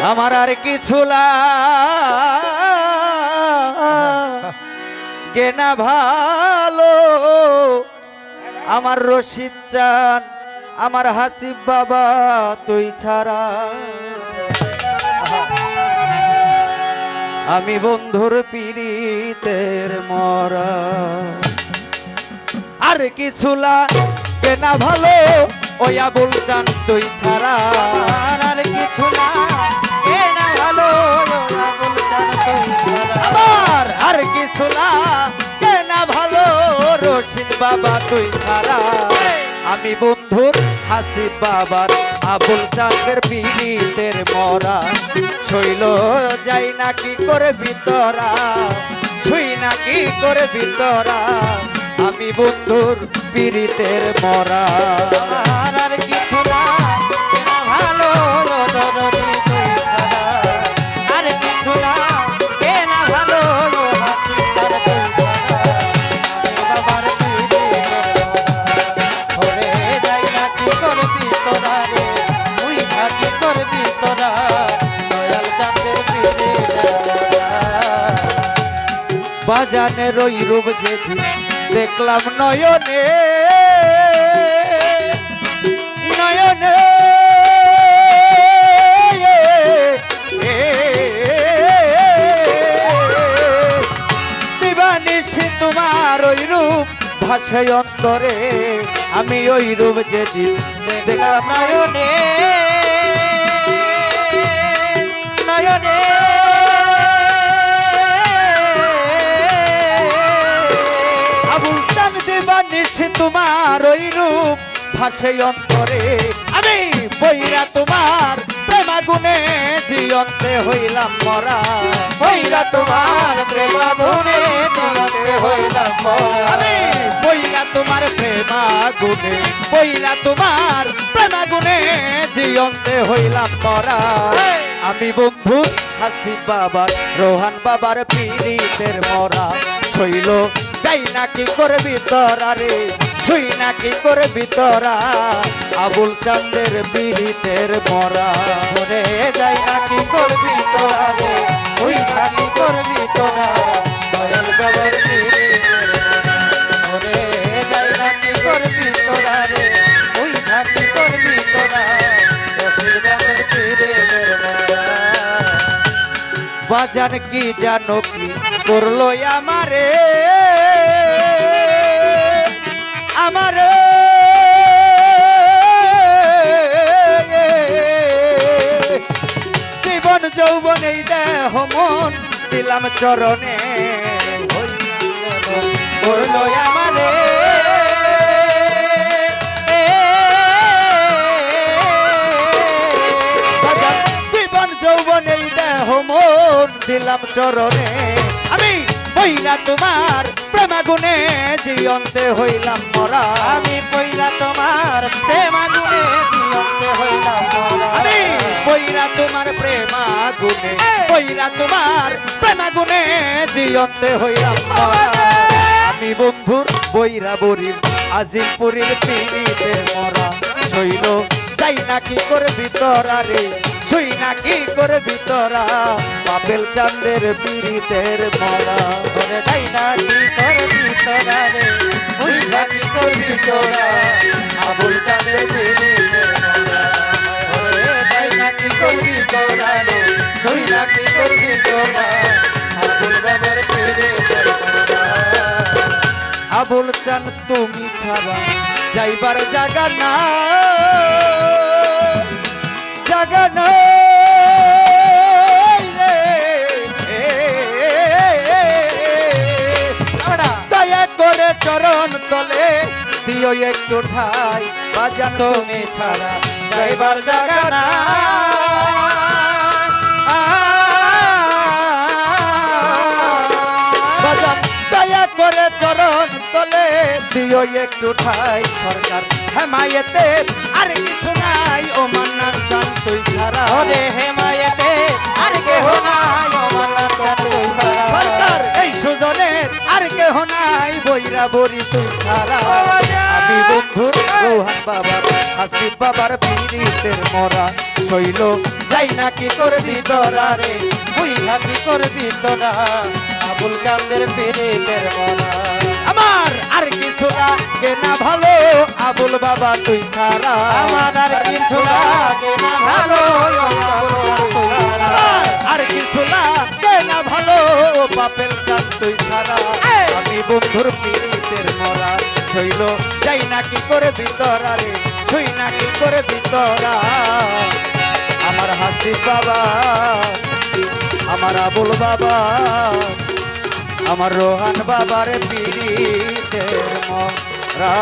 আমার আর কিছু গেনা ভালো। আমার রশিদ চান, আমার হাসিব বাবা, তুই ছাড়া। আমি বন্ধুর পীড়িতের মরা। আর কিছু গেনা ভালো, ওই আবুল চান, তুই ছাড়া। আমার আর কিছু না। কেনা ভালো, রশিদ বাবা, তুই ছাড়া। আমি বন্ধুর হাসি বাবার, আবুল চাঁদের পীড়িতের মরা। শৈল যাই না কি করে ভিতরা ছুই না কি করে ভিতরা। আমি বন্ধুর পীড়িতের মরা। বাজানের ওই রূপ যেদিন। দেখলাম নয়নে নয়নে। দিবানিসি অন্তরে। আমি ওই রূপ যেদিন দেখলাম নয়নে। ভাসে অন্তরে। আমি বইরা তোমার প্রেমাগুনে জিয়ন্তে হইলাম মরা। হইলা তোমার প্রেমাগুনে তোমাকে হইলাম মরা। আমি বইলা তোমার প্রেমাগুনে বইলা তোমার প্রেমাগুনে জিয়ন্তে হইলাম মরা। আমি বন্ধু হাসি বাবার রোহান বাবার পীড়িতের মরা। শৈল যাই না কি করবি তোরা রে ছুই না কি করবি তোরা আবুল চান্দের পীড়িতের মরা। ওরে যাই না কি করবি তোরা রে। করবি তোরা। দয়াল বাবার পীরের ওরে যাই না কি করবি রে। করবি। বাজান কি জানো কি করল আমারে? জীবন দেহ মন দিলাম চরণে। করল জীবন যৌবন এই দেহ মন দিলাম চরণে। আমি বইনা তোমার প্রেমাগুনে জিয়ন্তে হইলাম মরা। আমি কইলা তোমার গুনে বইরা তোমার প্রেমা গুনে জিয়ন্তে হইলাম আমি বন্ধুর বইরা বরির আজিমপুরীর পিড়িতে মরা। শৈল যাই না কি করে ভিতরা রে? শুই না কি করে ভিতরা পাপেল চান্দের পিড়িতের মরা। ওরে যাই না কি করবি তোরা রে? ওই থাকি করবি তোরা? আবুল কাদের আবুল চান তুমি ছাড়া যাইবার জাগা না। জাগা না আমরা দয়া করে চরণ তলে দিও একটু ঠাই বাজান তুমি ছাড়া যাইবার জায়গা না। একটু ঠাই সরকার। হেমায়েতে আর কিছু নাই ও মান্নান চান তুই ছাড়া। ওরে হেমায়েতে আর কেহ নাই অমরনাথ তুই ছাড়া। সরকার এই সুজনের আর কেহ নাই বইরা বরি তুই ছাড়া। আমি বন্ধু রোহান বাবার হাসিব বাবার পীড়িতের মরা। শৈল যাই না কি করবি তোরা রে? ওই হাতি করবি তোরা আবুল কান্দের পীড়িতের মনা আমার আর কিছু লাগে না ভালো আবুল বাবা তুই সারা আমার আর কিছু লাগে না ভালো আর কিছু লাগে না ভালো বাপের চান তুই ছাড়া। আমি বন্ধুর পীড়িতের মরা শৈল যাই না কি করে ভিতরা রে শুই না কি করে ভিতরা। আমার হাসি বাবা আমার আবুল বাবা আমার রোহান বাবার পিড়িতে মরা।